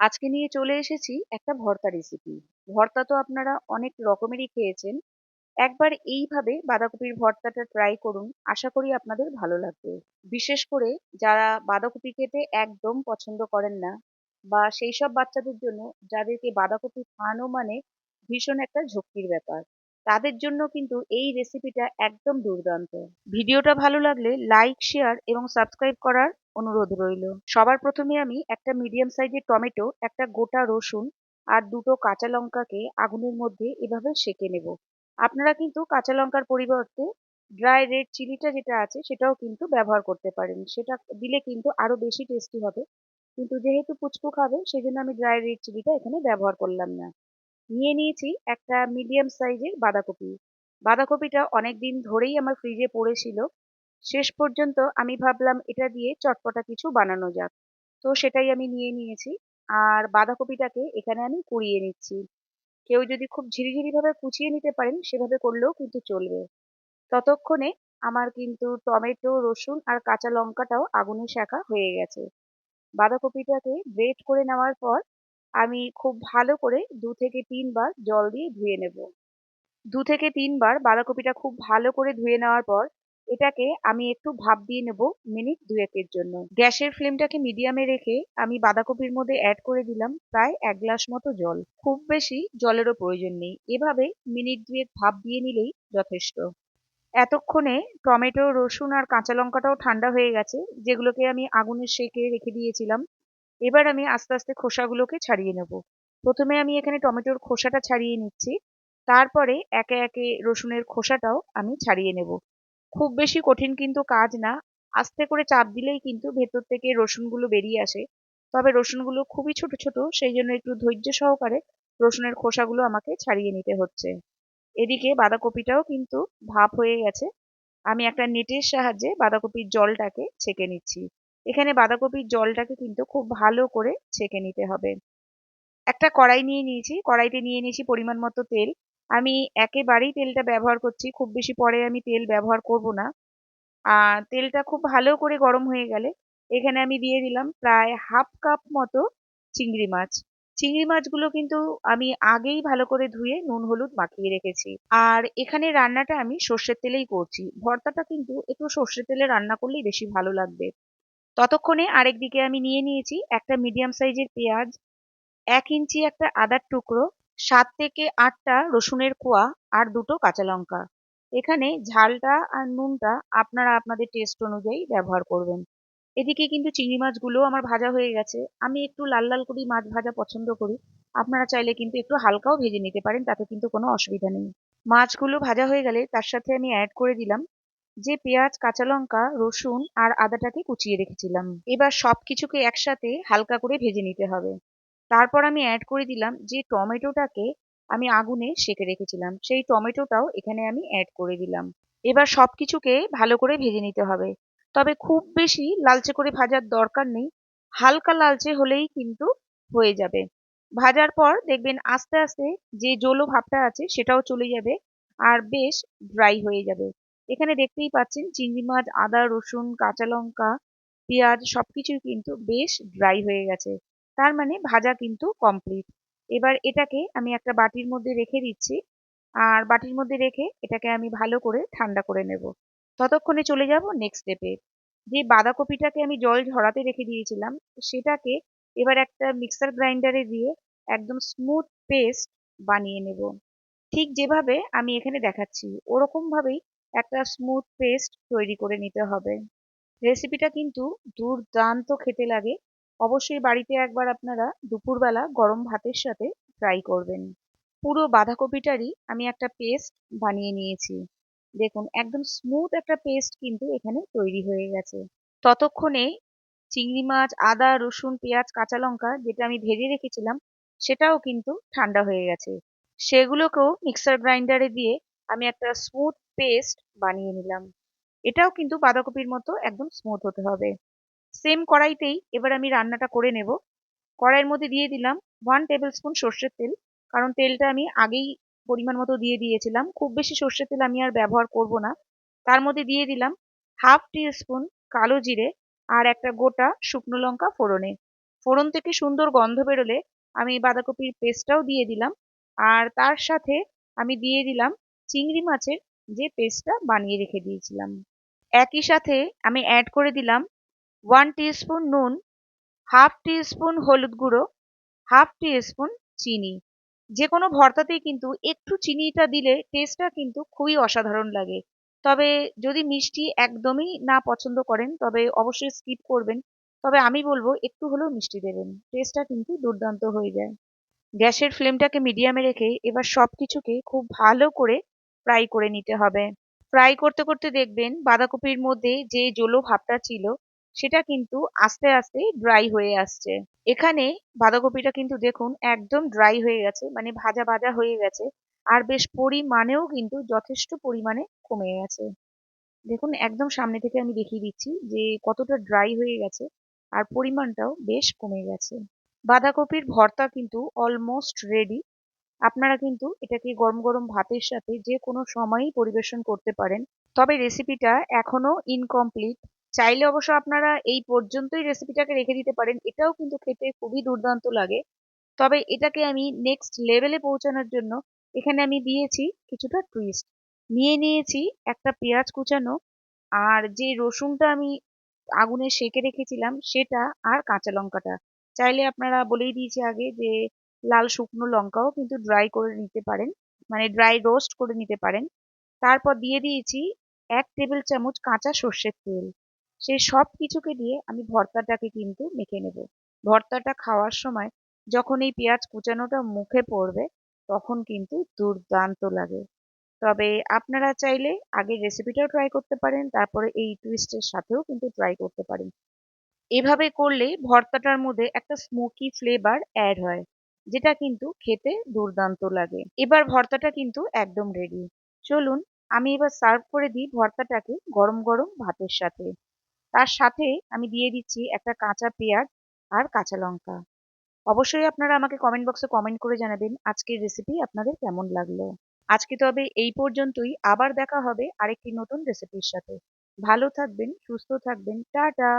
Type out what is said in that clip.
আজকে নিয়ে চলে এসেছি একটা ভর্তা রেসিপি ভর্তা তো আপনারা অনেক রকমেরই খেয়েছেন। একবার এইভাবে বাঁধাকপির ভর্তাটা ট্রাই করুন, আশা করি আপনাদের ভালো লাগবে। বিশেষ করে যারা বাঁধাকপি খেতে একদম পছন্দ করেন না বা সেই সব বাচ্চাদের জন্য যাদেরকে বাঁধাকপি খাওয়ানো মানে ভীষণ একটা ঝক্কির ব্যাপার। তাদের জন্য কিন্তু এই রেসিপিটা একদম দুর্দান্ত। ভিডিওটা ভালো লাগলে লাইক শেয়ার এবং সাবস্ক্রাইব করার অনুরোধ রইল। সবার প্রথমে আমি একটা মিডিয়াম সাইজের টমেটো, একটা গোটা রসুন আর দুটো কাঁচা লঙ্কাকে আগুনের মধ্যে এভাবে সেঁকে নেব। আপনারা কিন্তু কাঁচা লঙ্কার পরিবর্তে ড্রাই রেড চিলিটা যেটা আছে সেটাও কিন্তু ব্যবহার করতে পারেন। সেটা দিলে কিন্তু আরও বেশি টেস্টি হবে। কিন্তু যেহেতু পুচকু খাবে, সেজন্য আমি ড্রাই রেড চিলিটা এখানে ব্যবহার করলাম না। নিয়ে নিয়েছি একটা মিডিয়াম সাইজের বাঁধাকপি। বাঁধাকপিটা অনেক দিন ধরেই আমার ফ্রিজে পড়েছিল। শেষ পর্যন্ত আমি ভাবলাম এটা দিয়ে চটপটা কিছু বানানো যাক। তো সেটাই আমি নিয়ে নিয়েছি। আর বাঁধাকপিটাকে এখানে আমি কুড়িয়ে নিচ্ছি। কেউ যদি খুব ঝিরিঝিরি ভাবে কুচিয়ে নিতে পারেন, সেভাবে করলেও কিন্তু চলবে। ততক্ষণে আমার কিন্তু টমেটো, রসুন আর কাঁচা লঙ্কাটাও আগুনে শাখা হয়ে গেছে। বাঁধাকপিটাকে গ্রেট করে নেওয়ার পর আমি খুব ভালো করে দু থেকে তিনবার জল দিয়ে ধুয়ে নেব। দু থেকে তিনবার বাঁধাকপিটা খুব ভালো করে ধুয়ে নেওয়ার পর এটাকে আমি একটু ভাপ দিয়ে নেব মিনিট দুয়েকের জন্য। গ্যাসের ফ্লেমটাকে মিডিয়ামে রেখে আমি বাঁধাকপির মধ্যে অ্যাড করে দিলাম প্রায় এক গ্লাস মতো জল। খুব বেশি জলেরও প্রয়োজন নেই। এভাবে মিনিট দুয়েক ভাপ দিয়ে নিলেই যথেষ্ট। এতক্ষণে টমেটো, রসুন আর কাঁচা লঙ্কাটাও ঠান্ডা হয়ে গেছে, যেগুলোকে আমি আগুনে সেঁকে রেখে দিয়েছিলাম। এবার আমি আস্তে আস্তে খোসাগুলোকে ছাড়িয়ে নেব। প্রথমে আমি এখানে টমেটোর খোসাটা ছাড়িয়ে নিচ্ছি। তারপরে একে একে রসুনের খোসাটাও আমি ছাড়িয়ে নেব। খুব বেশি কঠিন কিন্তু কাজ না। আস্তে করে চাপ দিলেই কিন্তু ভেতর থেকে রসুনগুলো বেরিয়ে আসে। তবে রসুনগুলো খুবই ছোট ছোট, সেই জন্য একটু ধৈর্য সহকারে রসুনের খোসাগুলো আমাকে ছাড়িয়ে নিতে হচ্ছে। এদিকে বাঁধাকপিটাও কিন্তু ভাপ হয়ে গেছে। আমি একটা নেটের সাহায্যে বাঁধাকপির জলটাকে ছেঁকে নিচ্ছি। এখানে বাঁধাকপির জলটাকে কিন্তু খুব ভালো করে ছেঁকে নিতে হবে। একটা কড়াই নিয়ে নিয়েছি, কড়াইতে নিয়ে নিয়েছি পরিমাণ মতো তেল। আমি একেবারেই তেলটা ব্যবহার করছি, খুব বেশি পরে আমি তেল ব্যবহার করব না। আর তেলটা খুব ভালো করে গরম হয়ে গেলে এখানে আমি দিয়ে দিলাম প্রায় হাফ কাপ মতো চিংড়ি মাছ। চিংড়ি মাছগুলো কিন্তু আমি আগেই ভালো করে ধুয়ে নুন, হলুদ মাখিয়ে রেখেছি। আর এখানে রান্নাটা আমি সর্ষের তেলেই করছি। ভর্তাটা কিন্তু একটু সর্ষের তেলে রান্না করলেই বেশি ভালো লাগবে। ততক্ষণে আরেকদিকে আমি নিয়ে নিয়েছি একটা মিডিয়াম সাইজের পেঁয়াজ, এক ইঞ্চি একটা আদার টুকরো, সাত থেকে আটটা রসুনের কোয়া আর দুটো কাঁচা লঙ্কা। এখানে ঝালটা আর নুনটা আপনারা আপনাদের টেস্ট অনুযায়ী ব্যবহার করবেন। এদিকে কিন্তু চিংড়ি মাছগুলো আমার ভাজা হয়ে গেছে। আমি একটু লাল লাল করেই মাছ ভাজা পছন্দ করি। আপনারা চাইলে কিন্তু একটু হালকাও ভেজে নিতে পারেন, তাতে কিন্তু কোনো অসুবিধা নেই। মাছগুলো ভাজা হয়ে গেলে তার সাথে আমি অ্যাড করে দিলাম যে পেঁয়াজ, কাঁচা লঙ্কা, রসুন আর আদাটাকে কুচিয়ে রেখেছিলাম। এবার সব কিছুকে একসাথে হালকা করে ভেজে নিতে হবে। তারপর আমি অ্যাড করে দিলাম যে টমেটোটাকে আমি আগুনে সেঁকে রেখেছিলাম। সেই টমেটোটাও এখানে আমি অ্যাড করে দিলাম। এবার সব কিছুকে ভালো করে ভেজে নিতে হবে। তবে খুব বেশি লালচে করে ভাজার দরকার নেই। হালকা লালচে হলেই কিন্তু হয়ে যাবে। ভাজার পর দেখবেন আস্তে আস্তে যে জলো ভাবটা আছে সেটাও চলে যাবে আর বেশ ড্রাই হয়ে যাবে। এখানে দেখতেই পাচ্ছেন চিংড়ি মাছ, আদা, রসুন, কাঁচা লঙ্কা, পেঁয়াজ সবকিছুই কিন্তু বেশ ড্রাই হয়ে গেছে। তার মানে ভাজা কিন্তু কমপ্লিট এবার এটাকে আমি একটা বাটির মধ্যে রেখে দিচ্ছি। আর বাটির মধ্যে রেখে এটাকে আমি ভালো করে ঠান্ডা করে নেব। ততক্ষণে চলে যাব নেক্সট স্টেপে যে বাঁধাকপিটাকে আমি জল ঝরাতে রেখে দিয়েছিলাম, সেটাকে এবার একটা মিক্সার গ্রাইন্ডারে দিয়ে একদম স্মুথ পেস্ট বানিয়ে নেব। ঠিক যেভাবে আমি এখানে দেখাচ্ছি ওরকম ভাবেই একটা স্মুথ পেস্ট তৈরি করে নিতে হবে। রেসিপিটা কিন্তু দুর্দান্ত খেতে লাগে। অবশ্যই বাড়িতে একবার আপনারা দুপুরবেলা গরম ভাতের সাথে ট্রাই করবেন। পুরো বাঁধাকপিটারই আমি একটা পেস্ট বানিয়ে নিয়েছি। দেখুন, একদম স্মুথ একটা পেস্ট কিন্তু এখানে তৈরি হয়ে গেছে। ততক্ষণে চিংড়ি মাছ, আদা, রসুন, পেঁয়াজ, কাঁচা লঙ্কা যেটা আমি ভেজে রেখেছিলাম, সেটাও কিন্তু ঠান্ডা হয়ে গেছে। সেগুলোকেও মিক্সার গ্রাইন্ডারে দিয়ে আমি একটা স্মুথ পেস্ট বানিয়ে নিলাম। এটাও কিন্তু বাঁধাকপির মতো একদম স্মুথ হতে হবে। সেম কড়াইতেই এবার আমি রান্নাটা করে নেব। কড়াইয়ের মধ্যে দিয়ে দিলাম ওয়ান টেবিল স্পুন সর্ষের তেল, কারণ তেলটা আমি আগেই পরিমাণ মতো দিয়ে দিয়েছিলাম। খুব বেশি সর্ষের তেল আমি আর ব্যবহার করব না। তার মধ্যে দিয়ে দিলাম হাফ টি স্পুন কালো জিরে আর একটা গোটা শুকনো লঙ্কা ফোড়নে। ফোড়ন থেকে সুন্দর গন্ধ বেরোলে আমি বাঁধাকপির পেস্টটাও দিয়ে দিলাম। আর তার সাথে আমি দিয়ে দিলাম চিংড়ি মাছের যে পেস্টটা বানিয়ে রেখে দিয়েছিলাম। একই সাথে আমি অ্যাড করে দিলাম ওয়ান স্পুন নুন হাফ স্পুন হলুদ গুঁড়ো হাফ স্পুন চিনি। যে কোনো ভর্তাতেই কিন্তু একটু চিনিটা দিলে টেস্টটা কিন্তু খুবই অসাধারণ লাগে। তবে যদি মিষ্টি একদমই না পছন্দ করেন, তবে অবশ্যই স্কিপ করবেন। তবে আমি বলব একটু হলেও মিষ্টি দেবেন। টেস্টটা কিন্তু দুর্দান্ত হয়ে যায়। গ্যাসের ফ্লেমটাকে মিডিয়ামে রেখে এবার সব কিছুকে খুব ভালো করে ফ্রাই করে নিতে হবে। ফ্রাই করতে করতে দেখবেন বাঁধাকপির মধ্যে যে জলো ভাবটা ছিল, সেটা কিন্তু আস্তে আস্তে ড্রাই হয়ে আসছে। এখানে বাঁধাকপিটা কিন্তু দেখুন একদম ড্রাই হয়ে গেছে মানে ভাজা ভাজা হয়ে গেছে, আর বেশ পরিমাণেও কিন্তু যথেষ্ট পরিমাণে কমে গেছে। দেখুন একদম সামনে থেকে আমি দেখিয়ে দিচ্ছি যে কতটা ড্রাই হয়ে গেছে, আর পরিমাণটাও বেশ কমে গেছে। বাঁধাকপির ভর্তা কিন্তু অলমোস্ট রেডি আপনারা কিন্তু এটাকে গরম গরম ভাতের সাথে যে কোনো সময়ই পরিবেশন করতে পারেন। তবে রেসিপিটা এখনও ইনকমপ্লিট চাইলে অবশ্য আপনারা এই পর্যন্তই রেসিপিটাকে রেখে দিতে পারেন, এটাও কিন্তু খেতে খুবই দুর্দান্ত লাগে। তবে এটাকে আমি নেক্সট লেভেলে পৌঁছানোর জন্য এখানে আমি দিয়েছি কিছুটা টুইস্ট নিয়ে নিয়েছি একটা পেঁয়াজ কুচানো, আর যে রসুনটা আমি আগুনে সেঁকে রেখেছিলাম সেটা আর কাঁচা লঙ্কাটা। চাইলে আপনারা বলেই দিয়েছি আগে যে লাল শুকনো লঙ্কাও কিন্তু ড্রাই করে নিতে পারেন মানে ড্রাই রোস্ট করে নিতে পারেন। তারপর দিয়ে দিয়েছি এক টেবিল চামচ কাঁচা সর্ষের তেল। সেই সব কিছুকে দিয়ে আমি ভর্তাটাকে কিন্তু মেখে নেব। ভর্তাটা খাওয়ার সময় যখন এই পেঁয়াজ কুচানোটা মুখে পড়বে, তখন কিন্তু দুর্দান্ত লাগে। তবে আপনারা চাইলে আগে রেসিপিটাও ট্রাই করতে পারেন, তারপরে এই টুইস্টের সাথেও কিন্তু ট্রাই করতে পারেন। এভাবে করলে ভর্তাটার মধ্যে একটা স্মোকি ফ্লেভার অ্যাড হয়। যেটা কিন্তু খেতে দুর্দান্ত লাগে। এবার ভর্তাটা কিন্তু একদম রেডি চলুন, আমি এবার সার্ভ করে দিই ভর্তাটাকে গরম গরম ভাতের সাথে। তার সাথে আমি দিয়ে দিচ্ছি একটা কাঁচা পেঁয়াজ আর কাঁচা লঙ্কা। অবশ্যই আপনারা আমাকে কমেন্ট বক্সে কমেন্ট করে জানাবেন আজকের রেসিপি আপনাদের কেমন লাগল। আজকে তবে এই পর্যন্তই। আবার দেখা হবে আরেকটি নতুন রেসিপির সাথে। ভালো থাকবেন, সুস্থ থাকবেন। টাটা!